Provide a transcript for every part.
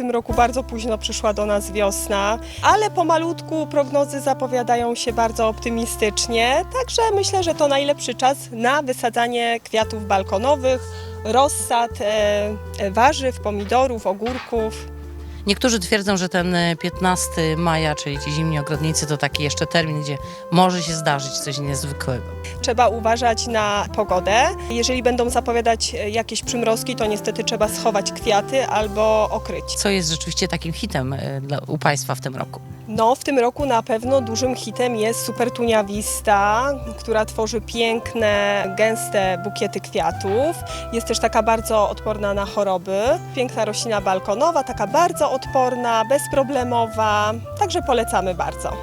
roku bardzo późno przyszła do nas wiosna, ale pomalutku prognozy zapowiadają się bardzo optymistycznie, także myślę, że to najlepszy czas na wysadzanie kwiatów balkonowych, rozsad e, warzyw, pomidorów, ogórków. Niektórzy twierdzą, że ten e, 15 maja, czyli ci zimni ogrodnicy, to taki jeszcze termin, gdzie może się zdarzyć coś niezwykłego. Trzeba uważać na pogodę. Jeżeli będą zapowiadać e, jakieś przymrozki, to niestety trzeba schować kwiaty albo okryć. Co jest rzeczywiście takim hitem e, dla, u Państwa w tym roku? No, w tym roku na pewno dużym hitem jest Supertunia Vista, która tworzy piękne, gęste bukiety kwiatów. Jest też taka bardzo odporna na choroby. Piękna roślina balkonowa, taka bardzo odporna, bezproblemowa, także polecamy bardzo.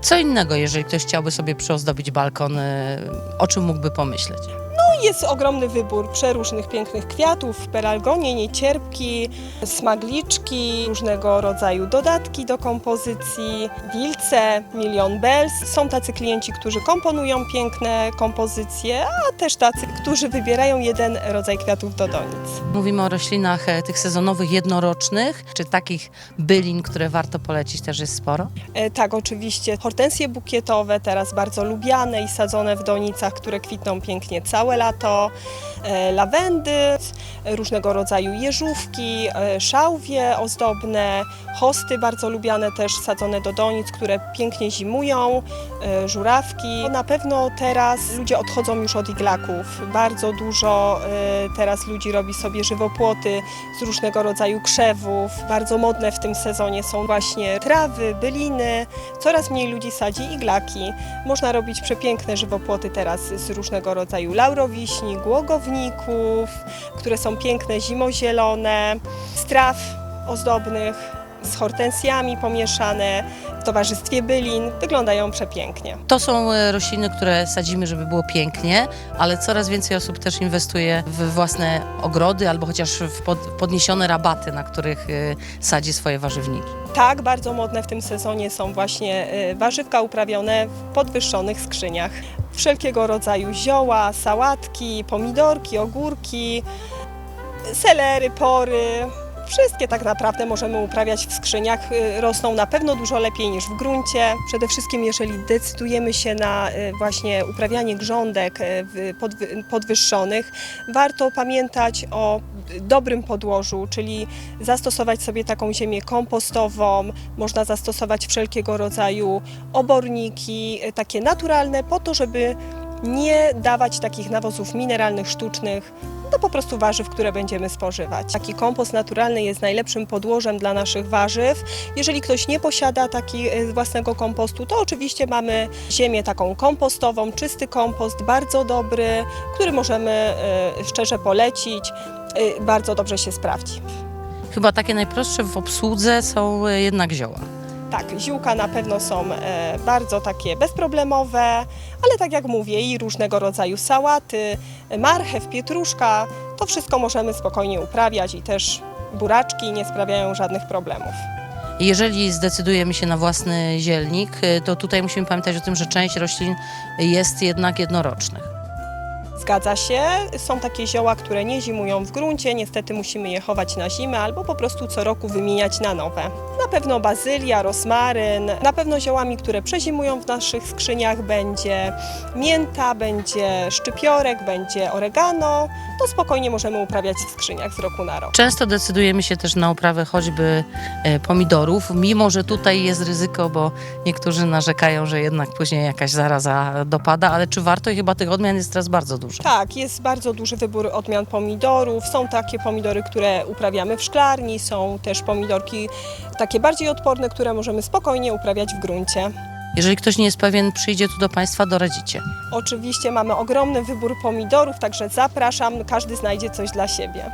Co innego, jeżeli ktoś chciałby sobie przyozdobić balkon, e, o czym mógłby pomyśleć? No, jest ogromny wybór przeróżnych pięknych kwiatów, peralgonie, niecierpki, smagliczki, różnego rodzaju dodatki do kompozycji, wilce, milion bells. Są tacy klienci, którzy komponują piękne kompozycje, a też tacy, którzy wybierają jeden rodzaj kwiatów do donic. Mówimy o roślinach e, tych sezonowych, jednorocznych, czy takich bylin, które warto polecić, też jest sporo? E, tak, oczywiście hortensje bukietowe, teraz bardzo lubiane i sadzone w donicach, które kwitną pięknie całe lato, e, lawendy, różnego rodzaju jeżówki, e, szałwie ozdobne, hosty bardzo lubiane też sadzone do donic, które pięknie zimują, e, żurawki. Na pewno teraz ludzie odchodzą już od iglaków. Bardzo dużo teraz ludzi robi sobie żywopłoty z różnego rodzaju krzewów. Bardzo modne w tym sezonie są właśnie trawy, byliny. Coraz mniej ludzi sadzi iglaki. Można robić przepiękne żywopłoty teraz z różnego rodzaju laurowiśni, głogowników, które są piękne, zimozielone, z traw ozdobnych, z hortensjami pomieszane, w towarzystwie bylin. Wyglądają przepięknie. To są e, rośliny, które sadzimy, żeby było pięknie, ale coraz więcej osób też inwestuje w własne ogrody albo chociaż w pod, podniesione rabaty, na których e, sadzi swoje warzywniki. Tak, bardzo modne w tym sezonie są właśnie y, warzywka uprawione w podwyższonych skrzyniach. Wszelkiego rodzaju zioła, sałatki, pomidorki, ogórki, selery, pory. Wszystkie tak naprawdę możemy uprawiać w skrzyniach. Y, Rosną na pewno dużo lepiej niż w gruncie. Przede wszystkim, jeżeli decydujemy się na y, właśnie uprawianie grządek y, podwyższonych, warto pamiętać o dobrym podłożu, czyli zastosować sobie taką ziemię kompostową, można zastosować wszelkiego rodzaju oborniki, takie naturalne, po to, żeby nie dawać takich nawozów mineralnych, sztucznych, do po prostu warzyw, które będziemy spożywać. Taki kompost naturalny jest najlepszym podłożem dla naszych warzyw. Jeżeli ktoś nie posiada takiego własnego kompostu, to oczywiście mamy ziemię taką kompostową, czysty kompost, bardzo dobry, który możemy y, szczerze polecić. Y, Bardzo dobrze się sprawdzi. Chyba takie najprostsze w obsłudze są jednak zioła. Tak, ziółka na pewno są e, bardzo takie bezproblemowe, ale tak jak mówię, i różnego rodzaju sałaty, marchew, pietruszka, to wszystko możemy spokojnie uprawiać i też buraczki nie sprawiają żadnych problemów. Jeżeli zdecydujemy się na własny zielnik, e, to tutaj musimy pamiętać o tym, że część roślin jest jednak jednorocznych. Zgadza się, są takie zioła, które nie zimują w gruncie, niestety musimy je chować na zimę albo po prostu co roku wymieniać na nowe. Na pewno bazylia, rozmaryn, na pewno ziołami, które przezimują w naszych skrzyniach będzie mięta, będzie szczypiorek, będzie oregano. To spokojnie możemy uprawiać w skrzyniach z roku na rok. Często decydujemy się też na uprawę choćby e, pomidorów, mimo że tutaj jest ryzyko, bo niektórzy narzekają, że jednak później jakaś zaraza dopada, ale czy warto? I chyba tych odmian jest teraz bardzo dużo. Tak, jest bardzo duży wybór odmian pomidorów. Są takie pomidory, które uprawiamy w szklarni, są też pomidorki takie bardziej odporne, które możemy spokojnie uprawiać w gruncie. Jeżeli ktoś nie jest pewien, przyjdzie tu do Państwa, doradzicie. Oczywiście mamy ogromny wybór pomidorów, także zapraszam, każdy znajdzie coś dla siebie.